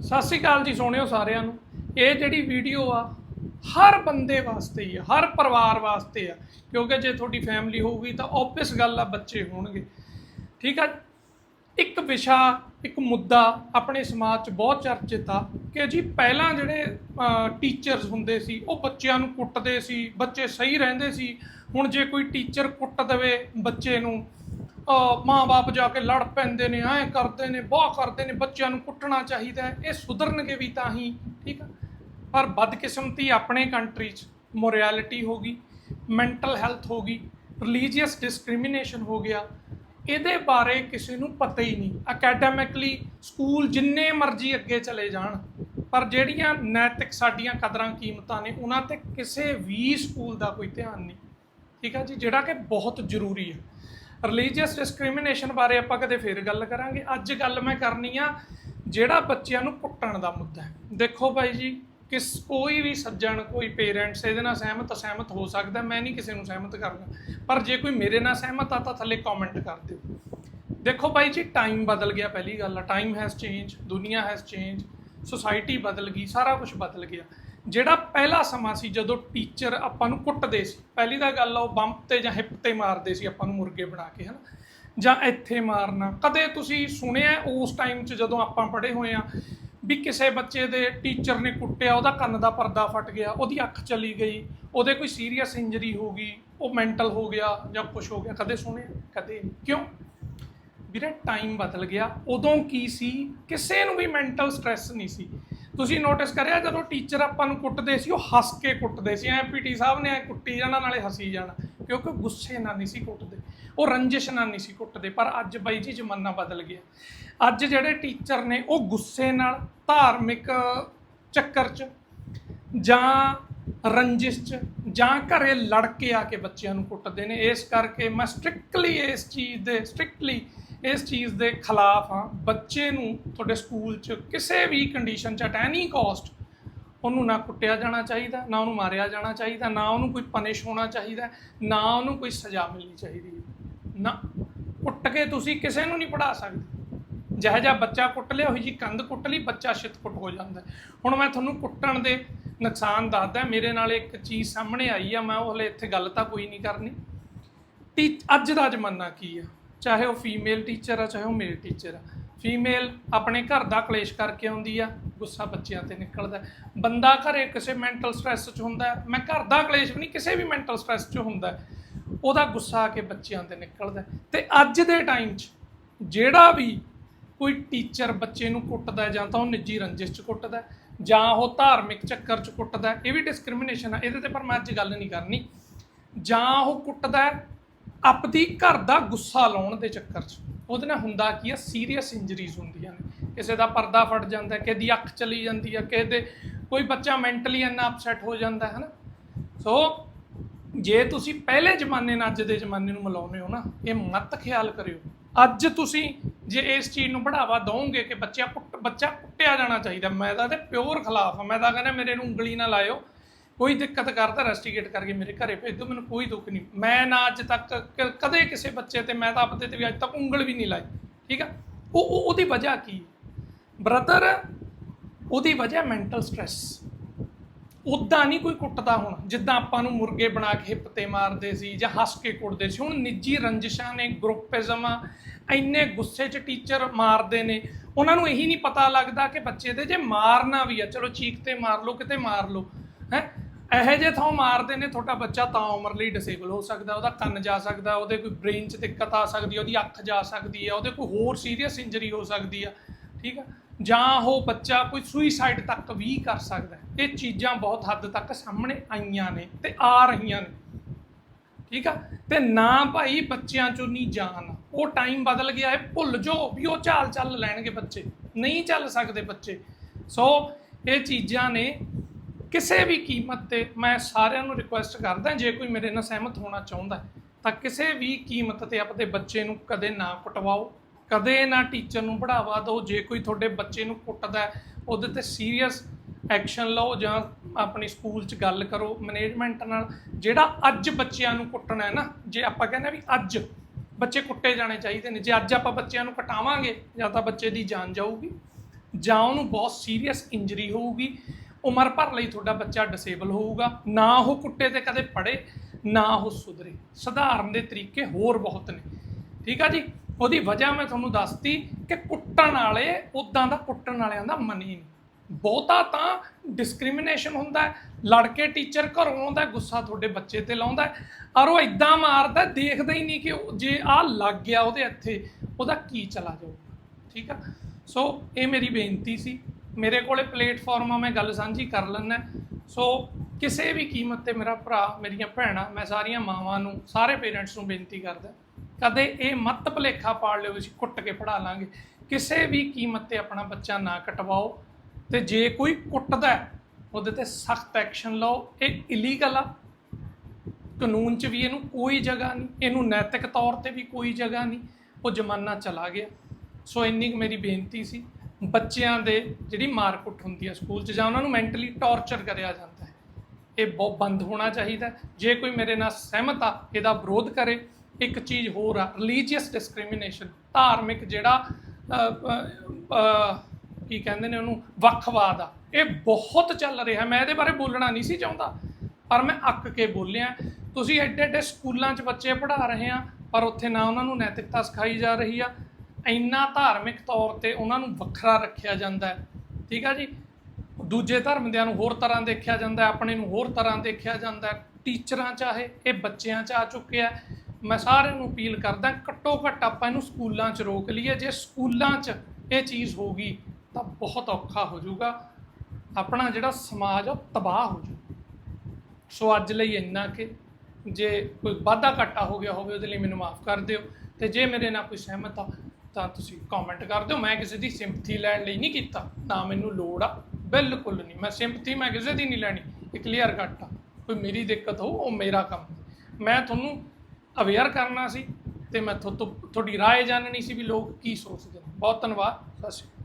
ਸਤਿ ਸ਼੍ਰੀ ਅਕਾਲ ਜੀ ਸੋਹਣਿਓ ਸਾਰਿਆਂ ਨੂੰ। ਇਹ ਜਿਹੜੀ ਵੀਡੀਓ ਆ, ਹਰ ਬੰਦੇ ਵਾਸਤੇ ਹੀ ਆ, ਹਰ ਪਰਿਵਾਰ ਵਾਸਤੇ ਆ। ਕਿਉਂਕਿ ਜੇ ਤੁਹਾਡੀ ਫੈਮਿਲੀ ਹੋਊਗੀ ਤਾਂ ਆਬਵੀਅਸ ਗੱਲ ਆ, ਬੱਚੇ ਹੋਣਗੇ। ਠੀਕ ਆ ਇੱਕ ਵਿਸ਼ਾ, ਇੱਕ ਮੁੱਦਾ ਆਪਣੇ ਸਮਾਜ 'ਚ ਬਹੁਤ ਚਰਚਿਤ ਆ ਕਿ ਜੀ ਪਹਿਲਾਂ ਜਿਹੜੇ ਟੀਚਰਸ ਹੁੰਦੇ ਸੀ, ਉਹ ਬੱਚਿਆਂ ਨੂੰ ਕੁੱਟਦੇ ਸੀ, ਬੱਚੇ ਸਹੀ ਰਹਿੰਦੇ ਸੀ। ਹੁਣ ਜੇ ਕੋਈ ਟੀਚਰ ਕੁੱਟ ਦੇਵੇ ਬੱਚੇ ਨੂੰ ਅਹ ਮਾਂ-ਬਾਪ ਜਾ ਕੇ ਲੜ ਪੈਂਦੇ ਨੇ, ਐਂ ਕਰਦੇ ਨੇ ਬਹੁਤ ਕਰਦੇ ਨੇ, ਬੱਚਿਆਂ ਨੂੰ ਕੁੱਟਣਾ ਚਾਹੀਦਾ ਹੈ, ਇਹ ਸੁਧਰਨਗੇ ਵੀ ਤਾਂ ਹੀ, ਠੀਕ ਆ? ਪਰ ਬਦਕਿਸਮਤੀ ਆਪਣੇ ਕੰਟਰੀ 'ਚ ਮੋਰੈਲਿਟੀ ਹੋ ਗਈ ਮੈਂਟਲ ਹੈਲਥ ਹੋ ਗਈ ਰਿਲੀਜੀਅਸ ਡਿਸਕ੍ਰਿਮੀਨੇਸ਼ਨ ਹੋ ਗਿਆ, ਇਹਦੇ ਬਾਰੇ ਕਿਸੇ ਨੂੰ ਪਤਾ ਹੀ ਨਹੀਂ। ਅਕੈਡੈਮਿਕਲੀ ਸਕੂਲ ਜਿੰਨੇ ਮਰਜ਼ੀ ਅੱਗੇ ਚਲੇ ਜਾਣ, ਪਰ ਜਿਹੜੀਆਂ ਨੈਤਿਕ ਸਾਡੀਆਂ ਕਦਰਾਂ ਕੀਮਤਾਂ ਨੇ, ਉਹਨਾਂ ਤੇ ਕਿਸੇ ਵੀ ਸਕੂਲ ਦਾ ਕੋਈ ਧਿਆਨ ਨਹੀਂ, ਠੀਕ ਆ ਜੀ? ਜਿਹੜਾ ਕਿ ਬਹੁਤ ਜ਼ਰੂਰੀ ਹੈ। ਰਿਲੀਜੀਅਸ ਡਿਸਕ੍ਰਿਮੀਨੇਸ਼ਨ ਬਾਰੇ ਆਪਾਂ ਕਦੇ ਫੇਰ ਗੱਲ ਕਰਾਂਗੇ। ਅੱਜ ਗੱਲ ਮੈਂ ਕਰਨੀ ਆ ਜਿਹੜਾ ਬੱਚਿਆਂ ਨੂੰ ਕੁੱਟਣ ਦਾ ਮੁੱਦਾ ਹੈ। ਦੇਖੋ ਭਾਈ ਜੀ, ਕਿਸ ਕੋਈ ਵੀ ਸੱਜਣ, ਕੋਈ ਪੇਰੈਂਟਸ ਇਹਦੇ ਨਾਲ ਸਹਿਮਤ ਸਹਿਮਤ ਹੋ ਸਕਦਾ, ਮੈਂ ਨਹੀਂ ਕਿਸੇ ਨੂੰ ਸਹਿਮਤ ਕਰਨਾ ਪਰ ਜੇ ਕੋਈ ਮੇਰੇ ਨਾਲ ਸਹਿਮਤ ਆ ਤਾਂ ਥੱਲੇ ਕਮੈਂਟ ਕਰ ਦਿਓ। ਦੇਖੋ ਭਾਈ ਜੀ ਟਾਈਮ ਬਦਲ ਗਿਆ ਪਹਿਲੀ ਗੱਲ ਆ। ਟਾਈਮ ਹੈਜ਼ ਚੇਂਜ ਦੁਨੀਆ ਹੈਜ਼ ਚੇਂਜ ਸੋਸਾਇਟੀ ਬਦਲ ਗਈ, ਸਾਰਾ ਕੁਝ ਬਦਲ ਗਿਆ। ਜਿਹੜਾ ਪਹਿਲਾ ਸਮਾਂ ਸੀ ਜਦੋਂ ਟੀਚਰ ਆਪਾਂ ਨੂੰ ਕੁੱਟਦੇ ਸੀ। ਪਹਿਲੀ ਤਾਂ ਗੱਲ ਉਹ ਬੰਪ ਤੇ ਜਾਂ ਹਿੱਪ ਤੇ ਮਾਰਦੇ ਸੀ ਆਪਾਂ ਨੂੰ ਮੁਰਗੇ ਬਣਾ ਕੇ, ਹਨਾ? ਜਾਂ ਇੱਥੇ ਮਾਰਨਾ। ਕਦੇ ਤੁਸੀਂ ਸੁਣਿਆ ਉਸ ਟਾਈਮ 'ਚ ਜਦੋਂ ਆਪਾਂ ਪੜ੍ਹੇ ਹੋਏ ਆ ਵੀ ਕਿਸੇ ਬੱਚੇ ਦੇ ਟੀਚਰ ਨੇ ਕੁੱਟਿਆ, ਉਹਦਾ ਕੰਨ ਦਾ ਪਰਦਾ ਫਟ ਗਿਆ, ਉਹਦੀ ਅੱਖ ਚਲੀ ਗਈ, ਉਹਦੇ ਕੋਈ ਸੀਰੀਅਸ ਇੰਜਰੀ ਹੋ ਗਈ, ਉਹ ਮੈਂਟਲ ਹੋ ਗਿਆ ਜਾਂ ਕੁਝ ਹੋ ਗਿਆ, ਕਦੇ ਸੁਣਿਆ? ਕਦੇ ਨਹੀਂ। ਕਿਉਂ? ਵੀਰੇ ਟਾਈਮ ਬਦਲ ਗਿਆ। ਉਦੋਂ ਕੀ ਸੀ? ਕਿਸੇ ਨੂੰ ਵੀ ਮੈਂਟਲ ਸਟ੍ਰੈਸ ਨਹੀਂ ਸੀ। ਤੁਸੀਂ ਨੋਟਿਸ ਕਰਿਆ ਜਦੋਂ ਟੀਚਰ ਆਪਾਂ ਨੂੰ ਕੁੱਟਦੇ ਸੀ, ਉਹ ਹੱਸ ਕੇ ਕੁੱਟਦੇ ਸੀ। ਐ ਪੀਟੀ ਸਾਹਿਬ ਨੇ ਐ ਕੁੱਟੀ ਜਾਣਾ ਨਾਲੇ ਹੱਸੀ ਜਾਣਾ। ਕਿਉਂਕਿ ਗੁੱਸੇ ਨਾਲ ਨਹੀਂ ਸੀ ਕੁੱਟਦੇ। ਉਹ ਰੰਜਿਸ਼ ਨਾਲ ਨਹੀਂ ਸੀ ਕੁੱਟਦੇ, ਪਰ ਅੱਜ ਬਾਈ ਜੀ ਜ਼ਮਾਨਾ ਬਦਲ ਗਿਆ। ਅੱਜ ਜਿਹੜੇ ਟੀਚਰ ਨੇ, ਉਹ ਗੁੱਸੇ ਨਾਲ, ਧਾਰਮਿਕ ਚੱਕਰ 'ਚ ਜਾਂ ਰੰਜਿਸ਼ 'ਚ ਜਾਂ ਘਰੇ ਲੜ ਕੇ ਆ ਕੇ ਬੱਚਿਆਂ ਨੂੰ ਕੁੱਟਦੇ ਨੇ। ਇਸ ਕਰਕੇ ਮੈਂ ਸਟ੍ਰਿਕਟਲੀ ਇਸ ਚੀਜ਼ ਦੇ ਸਟ੍ਰਿਕਟਲੀ ਇਸ ਚੀਜ਼ ਦੇ ਖਿਲਾਫ ਹਾਂ, ਬੱਚੇ ਨੂੰ ਤੁਹਾਡੇ ਸਕੂਲ 'ਚ ਕਿਸੇ ਵੀ ਕੰਡੀਸ਼ਨ 'ਚ ਐਟ ਐਨੀ ਕਾਸਟ ਉਹਨੂੰ ਨਾ ਕੁੱਟਿਆ ਜਾਣਾ ਚਾਹੀਦਾ, ਨਾ ਉਹਨੂੰ ਮਾਰਿਆ ਜਾਣਾ ਚਾਹੀਦਾ, ਨਾ ਉਹਨੂੰ ਕੋਈ ਪਨਿਸ਼ ਹੋਣਾ ਚਾਹੀਦਾ, ਨਾ ਉਹਨੂੰ ਕੋਈ ਸਜ਼ਾ ਮਿਲਣੀ ਚਾਹੀਦੀ। ਹੈ। ਨਾ, ਕੁੱਟ ਕੇ ਤੁਸੀਂ ਕਿਸੇ ਨੂੰ ਨਹੀਂ ਪੜਾ ਸਕਦੇ। ਜਿਹੋ ਜਿਹਾ ਬੱਚਾ ਕੁੱਟ ਲਿਆ, ਉਹੀ ਜੀ ਕੰਧ ਕੁੱਟ ਲਈ, ਬੱਚਾ ਛਿੱਤਕੁੱਟ ਹੋ ਜਾਂਦਾ। ਹੁਣ ਮੈਂ ਤੁਹਾਨੂੰ ਕੁੱਟਣ ਦੇ ਨੁਕਸਾਨ ਦੱਸਦਾ, ਮੇਰੇ ਨਾਲ ਇੱਕ ਚੀਜ਼ ਸਾਹਮਣੇ ਆਈ ਆ, ਮੈਂ ਉਹ ਹਲੇ ਇੱਥੇ ਗੱਲ ਤਾਂ ਕੋਈ ਨਹੀਂ ਕਰਨੀ। ਟੀ, ਅੱਜ ਦਾ ਜ਼ਮਾਨਾ ਕੀ ਆ? ਚਾਹੇ ਉਹ ਫੀਮੇਲ ਟੀਚਰ ਆ, ਚਾਹੇ ਉਹ ਮੇਲ ਟੀਚਰ ਆ। ਫੀਮੇਲ ਆਪਣੇ ਘਰ ਦਾ ਕਲੇਸ਼ ਕਰਕੇ ਆਉਂਦੀ ਆ, ਗੁੱਸਾ ਬੱਚਿਆਂ ਤੇ ਨਿਕਲਦਾ। ਬੰਦਾ ਘਰੇ ਕਿਸੇ ਮੈਂਟਲ ਸਟ੍ਰੈਸ 'ਚ ਹੁੰਦਾ ਮੈਂ ਘਰ ਦਾ ਕਲੇਸ਼ ਵੀ ਨਹੀਂ, ਕਿਸੇ ਵੀ ਮੈਂਟਲ ਸਟ੍ਰੈਸ 'ਚ ਹੁੰਦਾ ਉਹਦਾ ਗੁੱਸਾ ਆ ਕੇ ਬੱਚਿਆਂ ਤੇ ਨਿਕਲਦਾ ਹੈ। ਤੇ ਅੱਜ ਦੇ ਟਾਈਮ 'ਚ ਜਿਹੜਾ ਵੀ ਕੋਈ ਟੀਚਰ ਬੱਚੇ ਨੂੰ ਕੁੱਟਦਾ ਜਾਂ ਤਾਂ ਉਹ ਨਿੱਜੀ ਰੰਜਿਸ਼ 'ਚ ਕੁੱਟਦਾ ਜਾਂ ਉਹ ਧਾਰਮਿਕ ਚੱਕਰ 'ਚ ਕੁੱਟਦਾ ਇਹ ਵੀ ਡਿਸਕ੍ਰਿਮੀਨੇਸ਼ਨ ਆ। ਇਹਦੇ ਤੇ ਪਰ ਮੈਂ ਅੱਜ ਗੱਲ ਨਹੀਂ ਕਰਨੀ। ਜਾਂ ਉਹ ਕੁੱਟਦਾ ਆਪਦੀ ਘਰ ਦਾ ਗੁੱਸਾ ਲਾਉਣ ਦੇ ਚੱਕਰ 'ਚ। ਉਹਦੇ ਨਾਲ ਹੁੰਦਾ ਕੀ ਆ? ਸੀਰੀਅਸ ਇੰਜਰੀਜ਼ ਹੁੰਦੀਆਂ ਨੇ। ਕਿਸੇ ਦਾ ਪਰਦਾ ਫਟ ਜਾਂਦਾ, ਕਿਸੇ ਦੀ ਅੱਖ ਚਲੀ ਜਾਂਦੀ ਹੈ ਕਿਸੇ ਦੇ ਕੋਈ ਬੱਚਾ ਮੈਂਟਲੀ ਇੰਨਾ ਅਪਸੈਟ ਹੋ ਜਾਂਦਾ ਹੈ ਨਾ ਸੋ ਜੇ ਤੁਸੀਂ ਪਹਿਲੇ ਜ਼ਮਾਨੇ ਨਾਲ ਅੱਜ ਦੇ ਜ਼ਮਾਨੇ ਨੂੰ ਮਿਲਾਉਂਦੇ ਹੋ ਨਾ, ਇਹ ਮਤ ਖਿਆਲ ਕਰਿਓ। ਅੱਜ ਤੁਸੀਂ ਜੇ ਇਸ ਚੀਜ਼ ਨੂੰ ਬੜਾਵਾ ਦਵੋਗੇ ਕਿ ਬੱਚਿਆਂ ਕੁੱਟ ਬੱਚਾ ਕੁੱਟਿਆ ਜਾਣਾ ਚਾਹੀਦਾ, ਮੈਂ ਤਾਂ ਤੇ ਪਿਓਰ ਖਿਲਾਫ ਆ, ਮੈਂ ਤਾਂ ਕਹਿੰਦਾ ਮੇਰੇ ਨੂੰ ਉਂਗਲੀ ਨਾ ਲਾਇਓ। ਕੋਈ ਦਿੱਕਤ ਕਰਦਾ, ਰੈਸਟੀਗੇਟ ਕਰਕੇ ਮੇਰੇ ਘਰੇ ਭੇਜ ਦਿਓ ਮੈਨੂੰ ਕੋਈ ਦੁੱਖ ਨਹੀਂ। ਮੈਂ ਨਾ ਅੱਜ ਤੱਕ ਕ- ਕਦੇ ਕਿਸੇ ਬੱਚੇ ਤੇ, ਮੈਂ ਤਾਂ ਆਪਦੇ ਤੇ ਵੀ ਅੱਜ ਤੱਕ ਉਂਗਲ ਵੀ ਨਹੀਂ ਲਾਈ, ਠੀਕ ਆ? ਉਹ, ਉਹ- ਉਹਦੀ ਵਜ੍ਹਾ ਕੀ ਬ੍ਰਦਰ, ਉਹਦੀ ਵਜ੍ਹਾ ਮੈਂਟਲ ਸਟ੍ਰੈਸ। ਉਦਾਂ ਨਹੀਂ ਕੋਈ ਕੁੱਟਦਾ ਹੁਣ, ਜਿੱਦਾਂ ਆਪਾਂ ਨੂੰ ਮੁਰਗੇ ਬਣਾ ਕੇ ਹਿੱਪ ਤੇ ਮਾਰਦੇ ਸੀ ਜਾਂ ਹੱਸ ਕੇ ਕੁੱਟਦੇ ਸੀ। ਹੁਣ ਨਿੱਜੀ ਰੰਜਿਸ਼ਾਂ ਨੇ, ਗਰੁੱਪਿਜ਼ਮ ਆ, ਇੰਨੇ ਗੁੱਸੇ 'ਚ ਟੀਚਰ ਮਾਰਦੇ ਨੇ। ਉਹਨਾਂ ਨੂੰ ਇਹੀ ਨਹੀਂ ਪਤਾ ਲੱਗਦਾ ਕਿ ਬੱਚੇ ਦੇ ਜੇ ਮਾਰਨਾ ਵੀ ਆ, ਚਲੋ ਚੀਕ ਤੇ ਮਾਰ ਲਓ, ਕਿਤੇ ਮਾਰ ਲਓ, ਹੈ? ਇਹੋ ਜਿਹੇ ਥਾਂ ਮਾਰਦੇ ਨੇ, ਤੁਹਾਡਾ ਬੱਚਾ ਤਾਂ ਉਮਰ ਲਈ ਡਿਸੇਬਲ ਹੋ ਸਕਦਾ, ਉਹਦਾ ਕੰਨ ਜਾ ਸਕਦਾ, ਉਹਦੇ ਕੋਈ ਬ੍ਰੇਨ 'ਚ ਦਿੱਕਤ ਆ ਸਕਦੀ ਹੈ ਉਹਦੀ ਅੱਖ ਜਾ ਸਕਦੀ ਹੈ, ਉਹਦੇ ਕੋਈ ਹੋਰ ਸੀਰੀਅਸ ਇੰਜਰੀ ਹੋ ਸਕਦੀ ਆ, ਠੀਕ ਆ? ਜਾਂ ਉਹ ਬੱਚਾ ਕੋਈ ਸੁਈਸਾਈਡ ਤੱਕ ਵੀ ਕਰ ਸਕਦਾ ਇਹ ਚੀਜ਼ਾਂ ਬਹੁਤ ਹੱਦ ਤੱਕ ਸਾਹਮਣੇ ਆਈਆਂ ਨੇ ਤੇ ਆ ਰਹੀਆਂ ਨੇ, ਠੀਕ ਆ? ਤੇ ਨਾ ਭਾਈ ਬੱਚਿਆਂ ਚੋਂ ਨਹੀਂ ਜਾਣ। ਉਹ ਟਾਈਮ ਬਦਲ ਗਿਆ ਹੈ, ਭੁੱਲ ਜੋ ਵੀ ਉਹ ਚਾਲ ਚੱਲ ਲੈਣਗੇ ਬੱਚੇ, ਨਹੀਂ ਚੱਲ ਸਕਦੇ ਬੱਚੇ। ਸੋ ਇਹ ਚੀਜ਼ਾਂ ਨੇ ਕਿਸੇ ਵੀ ਕੀਮਤ ਤੇ ਮੈਂ ਸਾਰਿਆਂ ਨੂੰ ਰਿਕੁਐਸਟ ਕਰਦਾ, ਜੇ ਕੋਈ ਮੇਰੇ ਨਾਲ ਸਹਿਮਤ ਹੋਣਾ ਚਾਹੁੰਦਾ ਤਾਂ ਕਿਸੇ ਵੀ ਕੀਮਤ ਤੇ ਆਪਣੇ ਬੱਚੇ ਨੂੰ ਕਦੇ ਨਾ ਕੁਟਵਾਓ, ਕਦੇ ਨਾ ਟੀਚਰ ਨੂੰ ਬੜਾਵਾ ਦਿਓ। ਜੇ ਕੋਈ ਤੁਹਾਡੇ ਬੱਚੇ ਨੂੰ ਕੁੱਟਦਾ ਉਹਦੇ ਤੇ ਸੀਰੀਅਸ ਐਕਸ਼ਨ ਲਓ ਜਾਂ ਆਪਣੀ ਸਕੂਲ 'ਚ ਗੱਲ ਕਰੋ ਮੈਨੇਜਮੈਂਟ ਨਾਲ। ਜਿਹੜਾ ਅੱਜ ਬੱਚਿਆਂ ਨੂੰ ਕੁੱਟਣਾ ਹੈ ਨਾ, ਜੇ ਆਪਾਂ ਕਹਿੰਦੇ ਵੀ ਅੱਜ ਬੱਚੇ ਕੁੱਟੇ ਜਾਣੇ ਚਾਹੀਦੇ ਨੇ, ਜੇ ਅੱਜ ਆਪਾਂ ਬੱਚਿਆਂ ਨੂੰ ਕਟਾਵਾਂਗੇ ਜਾਂ ਤਾਂ ਬੱਚੇ ਦੀ ਜਾਨ ਜਾਊਗੀ, ਜਾਂ ਉਹਨੂੰ ਬਹੁਤ ਸੀਰੀਅਸ ਇੰਜਰੀ ਹੋਊਗੀ ਉਮਰ ਭਰ ਲਈ ਤੁਹਾਡਾ ਬੱਚਾ ਡਿਸੇਬਲ ਹੋਊਗਾ, ਨਾ ਉਹ ਕੁੱਟੇ ਤੇ ਕਦੇ ਪੜੇ ਨਾ ਉਹ ਸੁਧਰੇ। ਸੁਧਾਰਨ ਦੇ ਤਰੀਕੇ ਹੋਰ ਬਹੁਤ ਨੇ। ਠੀਕ ਆ ਜੀ? ਉਹਦੀ ਵਜ੍ਹਾ ਮੈਂ ਤੁਹਾਨੂੰ ਦੱਸਤੀ ਕਿ ਕੁੱਟਣ ਵਾਲੇ ਉਦਾਂ ਦਾ ਕੁੱਟਣ ਵਾਲਿਆਂ ਦਾ ਮਨੀ ਨਹੀਂ। ਬਹੁਤਾ ਤਾਂ ਡਿਸਕ੍ਰਿਮੀਨੇਸ਼ਨ ਹੁੰਦਾ ਹੈ। ਲੜਕੇ ਟੀਚਰ ਘਰੋਂ ਆਉਂਦਾ ਗੁੱਸਾ ਤੁਹਾਡੇ ਬੱਚੇ ਤੇ ਲਾਉਂਦਾ ਔਰ ਉਹ ਇਦਾਂ ਮਾਰਦਾ ਦੇਖਦਾ ਹੀ ਨਹੀਂ ਕਿ ਜੇ ਆ ਲੱਗ ਗਿਆ ਉਹਦੇ ਇੱਥੇ, ਉਹਦਾ ਕੀ ਚਲਾ ਜਾਊ ਠੀਕ ਆ? ਸੋ ਇਹ ਮੇਰੀ ਬੇਨਤੀ ਸੀ। ਮੇਰੇ ਕੋਲੇ ਪਲੇਟਫਾਰਮਾਂ ਮੈਂ ਗੱਲ ਸਾਂਝੀ ਕਰ ਲੈਣਾ ਸੋ ਕਿਸੇ ਵੀ ਕੀਮਤ ਤੇ ਮੇਰਾ ਭਰਾ, ਮੇਰੀਆਂ ਭੈਣਾਂ, ਮੈਂ ਸਾਰੀਆਂ ਮਾਵਾਂ ਨੂੰ, ਸਾਰੇ ਪੇਰੈਂਟਸ ਨੂੰ ਬੇਨਤੀ ਕਰਦਾ, ਕਦੇ ਇਹ ਮਤ ਭਲੇਖਾ ਪਾੜ ਲਿਓ ਅਸੀਂ ਕੁੱਟ ਕੇ ਪੜਾ ਲਾਂਗੇ। ਕਿਸੇ ਵੀ ਕੀਮਤ ਤੇ ਆਪਣਾ ਬੱਚਾ ਨਾ ਕਟਵਾਓ ਤੇ ਜੇ ਕੋਈ ਕੁੱਟਦਾ ਉਹਦੇ ਤੇ ਸਖਤ ਐਕਸ਼ਨ ਲਓ। ਇਹ ਇਲੀਗਲ ਆ। ਕਾਨੂੰਨ 'ਚ ਵੀ ਇਹਨੂੰ ਕੋਈ ਜਗ੍ਹਾ ਨਹੀਂ, ਇਹਨੂੰ ਨੈਤਿਕ ਤੌਰ ਤੇ ਵੀ ਕੋਈ ਜਗ੍ਹਾ ਨਹੀਂ। ਉਹ ਜ਼ਮਾਨਾ ਚਲਾ ਗਿਆ। ਸੋ ਇੰਨੀ ਕੁ ਮੇਰੀ ਬੇਨਤੀ ਸੀ। ਬੱਚਿਆਂ ਦੇ ਜਿਹੜੀ ਮਾਰਕੁੱਟ ਹੁੰਦੀ ਹੈ ਸਕੂਲ 'ਚ ਜਾਂ ਉਹਨਾਂ ਨੂੰ ਮੈਂਟਲੀ ਟੌਰਚਰ ਕਰਿਆ ਜਾਂਦਾ ਹੈ। ਇਹ ਬਹੁਤ ਬੰਦ ਹੋਣਾ ਚਾਹੀਦਾ ਜੇ ਕੋਈ ਮੇਰੇ ਨਾਲ ਸਹਿਮਤ ਆ, ਇਹਦਾ ਵਿਰੋਧ ਕਰੇ। ਇੱਕ ਚੀਜ਼ ਹੋਰ ਆ ਰਿਲੀਜੀਅਸ ਡਿਸਕ੍ਰਿਮੀਨੇਸ਼ਨ ਧਾਰਮਿਕ ਜਿਹੜਾ ਕੀ ਕਹਿੰਦੇ ਨੇ ਉਹਨੂੰ, ਵੱਖਵਾਦ ਆ। ਇਹ ਬਹੁਤ ਚੱਲ ਰਿਹਾ। ਮੈਂ ਇਹਦੇ ਬਾਰੇ ਬੋਲਣਾ ਨਹੀਂ ਸੀ ਚਾਹੁੰਦਾ, ਪਰ ਮੈਂ ਅੱਕ ਕੇ ਬੋਲਿਆ। ਤੁਸੀਂ ਐਡੇ ਐਡੇ ਸਕੂਲਾਂ 'ਚ ਬੱਚੇ ਪੜ੍ਹਾ ਰਹੇ ਆ, ਪਰ ਉੱਥੇ ਨਾ ਉਹਨਾਂ ਨੂੰ ਨੈਤਿਕਤਾ ਸਿਖਾਈ ਜਾ ਰਹੀ ਆ। ਇੰਨਾ ਧਾਰਮਿਕ ਤੌਰ ਤੇ ਉਹਨਾਂ ਨੂੰ ਵੱਖਰਾ ਰੱਖਿਆ ਜਾਂਦਾ ਹੈ। ਠੀਕ ਆ ਜੀ? ਦੂਜੇ ਧਰਮ ਦਿਆਂ ਨੂੰ ਹੋਰ ਤਰ੍ਹਾਂ ਦੇਖਿਆ ਜਾਂਦਾ ਆਪਣੇ ਨੂੰ ਹੋਰ ਤਰ੍ਹਾਂ ਦੇਖਿਆ ਜਾਂਦਾ ਹੈ। ਟੀਚਰਾਂ ਚਾਹੇ, ਇਹ ਬੱਚਿਆਂ 'ਚ ਆ ਚੁੱਕਿਆ ਹੈ। ਮੈਂ ਸਾਰਿਆਂ ਨੂੰ ਅਪੀਲ ਕਰਦਾ, ਘੱਟੋ ਘੱਟ ਆਪਾਂ ਇਹਨੂੰ ਸਕੂਲਾਂ 'ਚ ਰੋਕ ਲਈਏ। ਜੇ ਸਕੂਲਾਂ 'ਚ ਇਹ ਚੀਜ਼ ਹੋਗੀ ਤਾਂ ਬਹੁਤ ਔਖਾ ਹੋ ਜਾਊਗਾ। ਆਪਣਾ ਜਿਹੜਾ ਸਮਾਜ ਉਹ ਤਬਾਹ ਹੋ ਜਾਊ। ਸੋ ਅੱਜ ਲਈ ਇੰਨਾ ਕਿ ਜੇ ਕੋਈ ਵਾਧਾ ਘਾਟਾ ਹੋ ਗਿਆ ਹੋਵੇ, ਉਹਦੇ ਲਈ ਮੈਨੂੰ ਮਾਫ ਕਰ ਦਿਓ। ਤੇ ਜੇ ਮੇਰੇ ਨਾਲ ਕੋਈ ਸਹਿਮਤ ਆ ਤਾਂ ਤੁਸੀਂ ਕਮੈਂਟ ਕਰ ਦਿਓ ਮੈਂ ਕਿਸੇ ਦੀ ਸਿੰਪਥੀ ਲੈਣ ਲਈ ਨਹੀਂ ਕੀਤਾ ਨਾ ਮੈਨੂੰ ਲੋੜ ਆ ਬਿਲਕੁਲ ਨਹੀਂ ਮੈਂ ਸਿੰਪਥੀ ਮੈਂ ਕਿਸੇ ਦੀ ਨਹੀਂ ਲੈਣੀ ਇਹ ਕਲੀਅਰ ਕੱਟ ਆ ਕੋਈ ਮੇਰੀ ਦਿੱਕਤ ਹੋ ਉਹ ਮੇਰਾ ਕੰਮ ਮੈਂ ਤੁਹਾਨੂੰ ਅਵੇਅਰ ਕਰਨਾ ਸੀ ਤੇ ਮੈਂ ਤੁਹਾਤੋਂ ਤੁਹਾਡੀ رائے ਜਾਣਨੀ ਸੀ ਵੀ ਲੋਕ ਕੀ ਸੋਚਦੇ ਨੇ ਬਹੁਤ ਧੰਨਵਾਦ ਸਤਿ ਸ਼੍ਰੀ ਅਕਾਲ